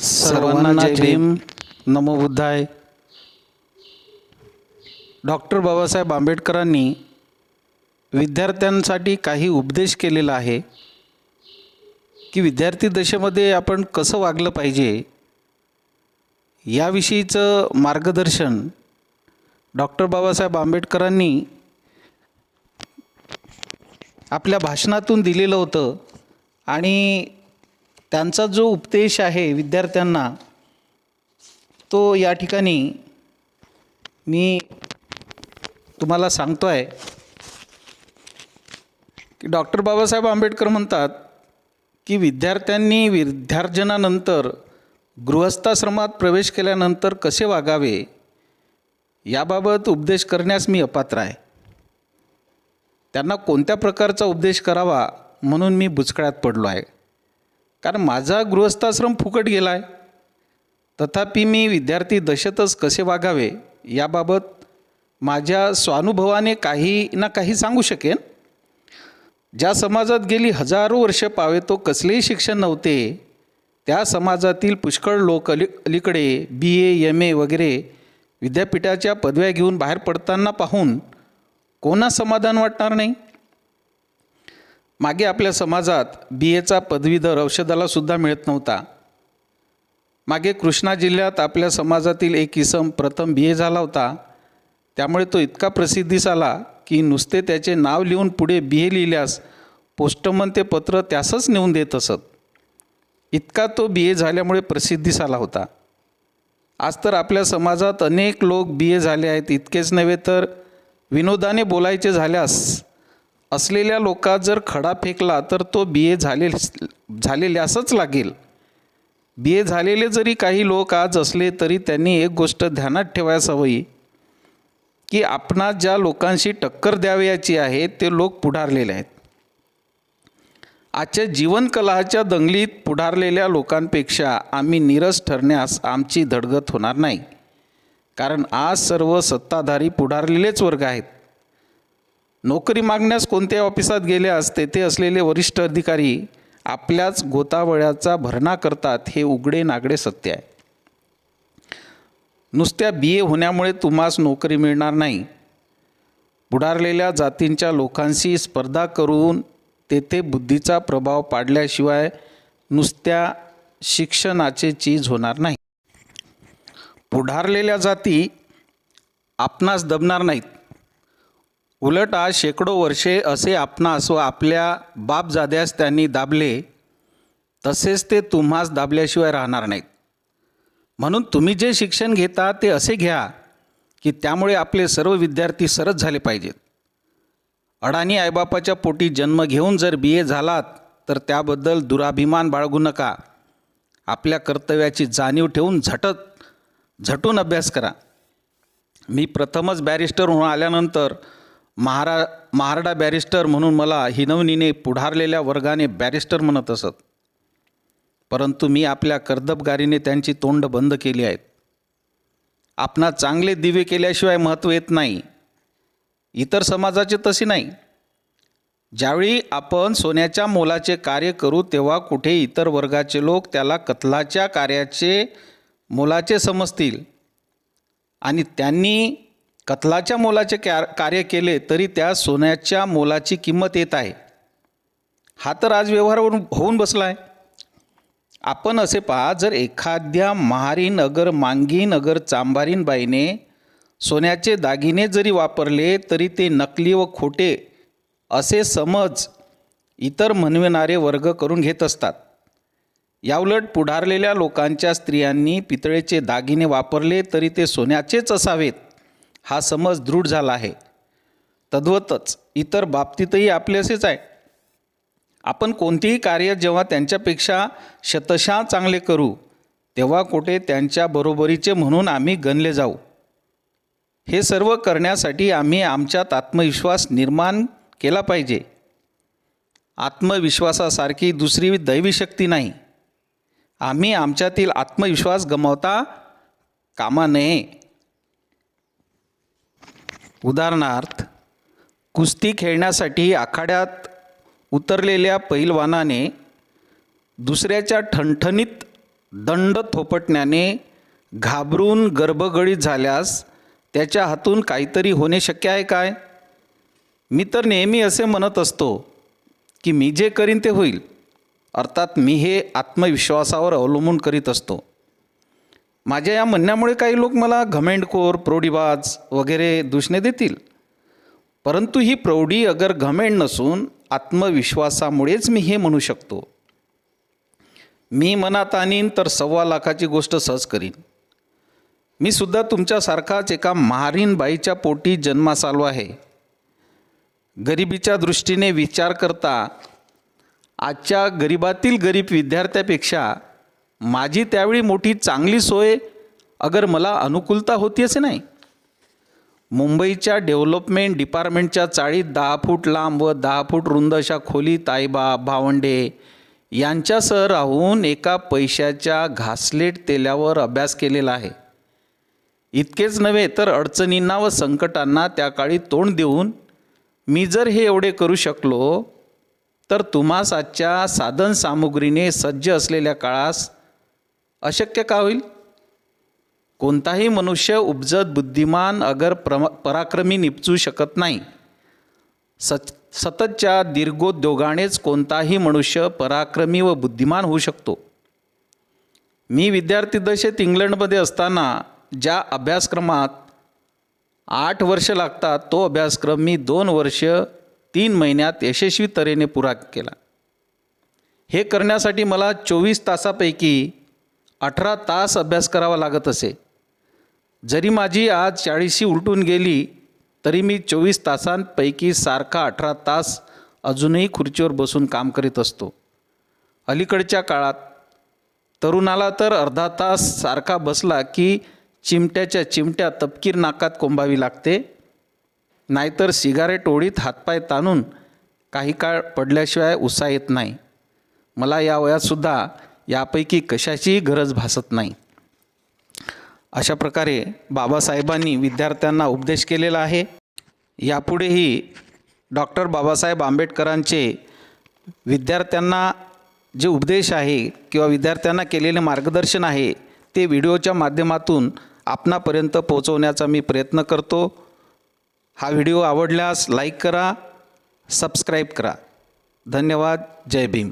सर्वांना जय भीम. नमो बुद्धाय. डॉक्टर बाबासाहेब आंबेडकरांनी विद्यार्थ्यांसाठी काही उपदेश केलेला आहे की विद्यार्थी दशेमध्ये आपण कसं वागलं पाहिजे याविषयीचं मार्गदर्शन डॉक्टर बाबासाहेब आंबेडकरांनी आपल्या भाषणातून दिलेलं होतं आणि त्यांचा जो उपदेश आहे विद्यार्थ्यांना तो या ठिकाणी मी तुम्हाला सांगतो आहे की डॉक्टर बाबासाहेब आंबेडकर म्हणतात की विद्यार्थ्यांनी विद्यार्जनानंतर गृहस्थाश्रमात प्रवेश केल्यानंतर कसे वागावे याबाबत उपदेश करण्यास मी अपात्र आहे. त्यांना कोणत्या प्रकारचा उपदेश करावा म्हणून मी बुचकळ्यात पडलो आहे. कारण माझा गृहस्थाश्रम फुकट गेला आहे तथापि मी विद्यार्थी दशेतच कसे वागावे याबाबत माझ्या स्वानुभवाने काही ना काही सांगू शकेन. ज्या समाजात गेली हजारो वर्ष पावे तो कसलेही शिक्षण नव्हते. त्या समाजातील पुष्कळ लोक अली अलीकडे बी ए एम ए वगैरे विद्यापीठाच्या पदव्या घेऊन बाहेर पडताना पाहून कोणा समाधान वाटणार नाही? मागे आपल्या समाजात बी एचा पदवीधर औषधाला सुद्धा मिळत नव्हता. मागे कृष्णा जिल्ह्यात आपल्या समाजातील एक इसम प्रथम बी ए झाला होता. त्यामुळे तो इतका प्रसिद्धीस आला की नुसते त्याचे नाव लिहून पुढे बी ए लिहिल्यास पोस्टमन ते पत्र त्यासच नेऊन देत असत. इतका तो बी ए झाल्यामुळे प्रसिद्धीस आला होता. आज तर आपल्या समाजात अनेक लोक बी ए झाले आहेत. इतकेच नव्हे तर विनोदाने बोलायचे झाल्यास असलेल्या लोकात जर खडा फेकला तर तो बी ए झाले झालेल्यासच लागेल. बी ए झालेले जरी काही लोक आज असले तरी त्यांनी एक गोष्ट ध्यानात ठेवायस हवी की आपणास ज्या लोकांशी टक्कर द्यावयाची आहे ते लोक पुढारलेले आहेत. आजच्या जीवनकलाच्या दंगलीत पुढारलेल्या लोकांपेक्षा आम्ही निरस ठरण्यास आमची धडगत होणार नाही. कारण आज सर्व सत्ताधारी पुढारलेलेच वर्ग आहेत. नोकरी मागण्यास कोणत्या ऑफिसात गेल्यास तेथे असलेले वरिष्ठ अधिकारी आपल्याच गोतावळ्याचा भरणा करतात हे उघडे नागडे सत्य आहे. नुसत्या बी ए होण्यामुळे तुम्हास नोकरी मिळणार नाही. पुढारलेल्या जातींच्या लोकांशी स्पर्धा करून तेथे बुद्धीचा प्रभाव पाडल्याशिवाय नुसत्या शिक्षणाचे चीज होणार नाही. पुढारलेल्या जाती आपणास दबणार नाहीत. उलट आज शेकडो वर्षे असे आपणास व आपल्या बापजाद्यास त्यांनी दाबले तसेच ते तुम्हास दाबल्याशिवाय राहणार नाहीत. म्हणून तुम्ही जे शिक्षण घेता ते असे घ्या की त्यामुळे आपले सर्व विद्यार्थी सरस झाले पाहिजेत. अडाणी आईबापाच्या पोटी जन्म घेऊन जर बी ए झालात तर त्याबद्दल दुराभिमान बाळगू नका. आपल्या कर्तव्याची जाणीव ठेवून झटत झटून अभ्यास करा. मी प्रथमच बॅरिस्टर होऊन आल्यानंतर महारा महारडा बॅरिस्टर म्हणून मला हिनवणीने पुढारलेल्या वर्गाने बॅरिस्टर म्हणत असत. परंतु मी आपल्या कर्दबगारीने त्यांची तोंड बंद केली आहेत. आपणा चांगले दिवे केल्याशिवाय महत्त्व येत नाही. इतर समाजाचे तसे नाही. ज्यावेळी आपण सोन्याच्या मोलाचे कार्य करू तेव्हा कुठे इतर वर्गाचे लोक त्याला कथलाच्या कार्याचे मोलाचे समजतील. आणि त्यांनी कथलाच्या मोलाचे कार्य केले तरी त्या सोन्याच्या मोलाची किंमत येत आहे. हा तर आज व्यवहार होऊन होऊन बसला आहे आपण असे पहा जर एखाद्या महारीन अगर मांगीन अगर चांभारीन बाईने सोन्याचे दागिने जरी वापरले तरी ते नकली व खोटे असे समज इतर म्हणविणारे वर्ग करून घेत असतात. याउलट पुढारलेल्या लोकांच्या स्त्रियांनी पितळेचे दागिने वापरले तरी ते सोन्याचेच असावेत. हा समज दृढ झाला आहे. तद्वतच इतर बाबतीतही आपले असेच आहे. आपण कोणतेही कार्य जेव्हा त्यांच्यापेक्षा शतशा चांगले करू तेव्हा कुठे त्यांच्या बरोबरीचे म्हणून आम्ही गणले जाऊ. हे सर्व करण्यासाठी आम्ही आमच्यात आत्मविश्वास निर्माण केला पाहिजे. आत्मविश्वासासारखी दुसरी दैवी शक्ती नाही. आम्ही आमच्यातील आत्मविश्वास गमावता कामा नये. उदाहरणार्थ कुस्ती खेळण्यासाठी आखाड्यात उतरलेल्या पैलवानाने दुसऱ्याच्या ठणठणीत दंड थोपटण्याने घाबरून गर्भगळीत झाल्यास त्याच्या हातून काहीतरी होणे शक्य आहे काय? मी तर नेहमी असे म्हणत असतो की मी जे करीन ते होईल. अर्थात मी हे आत्मविश्वासावर अवलंबून करीत असतो. माझ्या या म्हणण्यामुळे काही लोक मला घमेंडखोर प्रौढीबाज वगैरे दूषणे देतील. परंतु ही प्रौढी अगर घमेंड नसून आत्मविश्वासामुळेच मी हे म्हणू शकतो. मी मनात आणीन तर सव्वा लाखाची गोष्ट सहज करीन. मी सुद्धा तुमच्यासारखाच एका महारीन बाईच्या पोटी जन्मास आलो आहे. गरिबीच्या दृष्टीने विचार करता आजच्या गरिबातील गरीब विद्यार्थ्यापेक्षा माझी त्यावेळी मोठी चांगली सोय अगर मला अनुकूलता होती असे नाही. मुंबईच्या डेव्हलपमेंट डिपार्टमेंटच्या चाळीत दहा फूट लांब व दहा फूट रुंद अशा खोली ताईबा भावंडे यांच्यासह राहून एका पैशाच्या घासलेट तेल्यावर अभ्यास केलेला आहे. इतकेच नव्हे तर अडचणींना व संकटांना त्या काळी तोंड देऊन मी जर हे एवढे करू शकलो तर तुम्हास आजच्या साधनसामुग्रीने सज्ज असलेल्या काळास अशक्य का होईल? कोणताही मनुष्य उपजत बुद्धिमान अगर प्रम पराक्रमी निपचू शकत नाही. सत सततच्या दीर्घोद्योगानेच कोणताही मनुष्य पराक्रमी व बुद्धिमान होऊ शकतो. मी विद्यार्थी दशेत इंग्लंडमध्ये असताना ज्या अभ्यासक्रमात आठ वर्ष लागतात तो अभ्यासक्रम मी दोन वर्ष तीन महिन्यात यशस्वी तऱ्हेने पुरा केला. हे करण्यासाठी मला चोवीस तासापैकी अठरा तास अभ्यास करावा लागत असे. जरी माझी आज चाळीशी उलटून गेली तरी मी चोवीस तासांपैकी सारखा अठरा तास अजूनही खुर्चीवर बसून काम करीत असतो. अलीकडच्या काळात तरुणाला तर अर्धा तास सारखा बसला की चिमट्याच्या चिमट्या तपकीर नाकात कोंबावी लागते. नाहीतर सिगारेट ओढीत हातपाय ताणून काही काळ पडल्याशिवाय उसा येत नाही. मला या वयातसुद्धा यापैकी कशाचीही गरज भासत नाही. अशा प्रकारे बाबासाहेबांनी विद्यार्थ्यांना उपदेश केलेला आहे. यापुढेही डॉक्टर बाबासाहेब आंबेडकरांचे विद्यार्थ्यांना जे उपदेश आहे किंवा विद्यार्थ्यांना केलेले मार्गदर्शन आहे ते व्हिडिओच्या माध्यमातून आपणापर्यंत पोहोचवण्याचा मी प्रयत्न करतो. हा व्हिडिओ आवडल्यास लाईक करा सबस्क्राईब करा. धन्यवाद जय भीम.